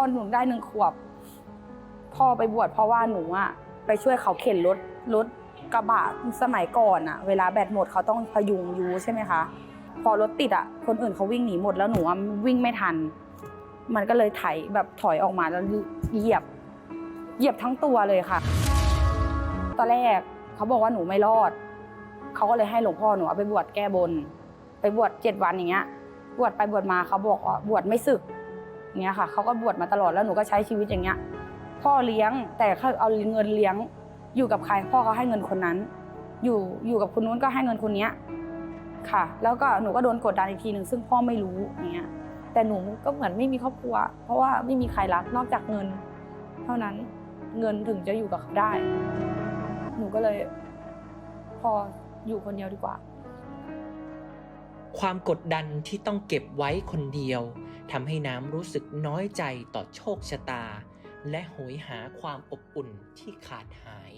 พอหนูได้หนึ่งขวบพ่อไปบวชเพราะว่าหนูอะไปช่วยเขาเข็นรถรถกระบะสมัยก่อนอะเวลาแบตหมดเขาต้องพยุงยูใช่ไหมคะพอรถติดอะคนอื่นเขาวิ่งหนีหมดแล้วหนูวิ่งไม่ทัน มันก็เลยไถแบบถอยออกมาแล้วเหยียบ เหยียบทั้งตัวเลยค่ะ ตอนแรกเขาบอกว่าหนูไม่รอดเขาก็เลยให้หลวงพ่อหนูไปบวชแก้บน ไปบวชเจ็ดวันอย่างเงี้ย บวชไปบวชมาเขาบอกว่าบวชไม่สึก เงี้ยค่ะเขาก็บวชมาตลอดแล้วหนูก็ใช้ชีวิตอย่างเงี้ย พ่อเลี้ยงแต่เขาเอาเงินเลี้ยง อยู่กับใครพ่อเขาให้เงินคนนั้น อยู่อยู่กับคนนู้นก็ให้เงินคนเนี้ยค่ะ แล้วก็หนูก็โดนกดดันอีกทีหนึ่งซึ่งพ่อไม่รู้อย่างเงี้ยแต่หนูก็เหมือนไม่มีครอบครัว เพราะว่าไม่มีใครรักนอกจากเงิน เท่านั้นเงินถึงจะอยู่กับเขาได้ หนูก็เลย พออยู่คนเดียวดีกว่า ความกดดันที่ต้องเก็บไว้คนเดียว ทำให้น้ำรู้สึกน้อยใจต่อโชคชะตา และโหยหาความอบอุ่นที่ขาดหาย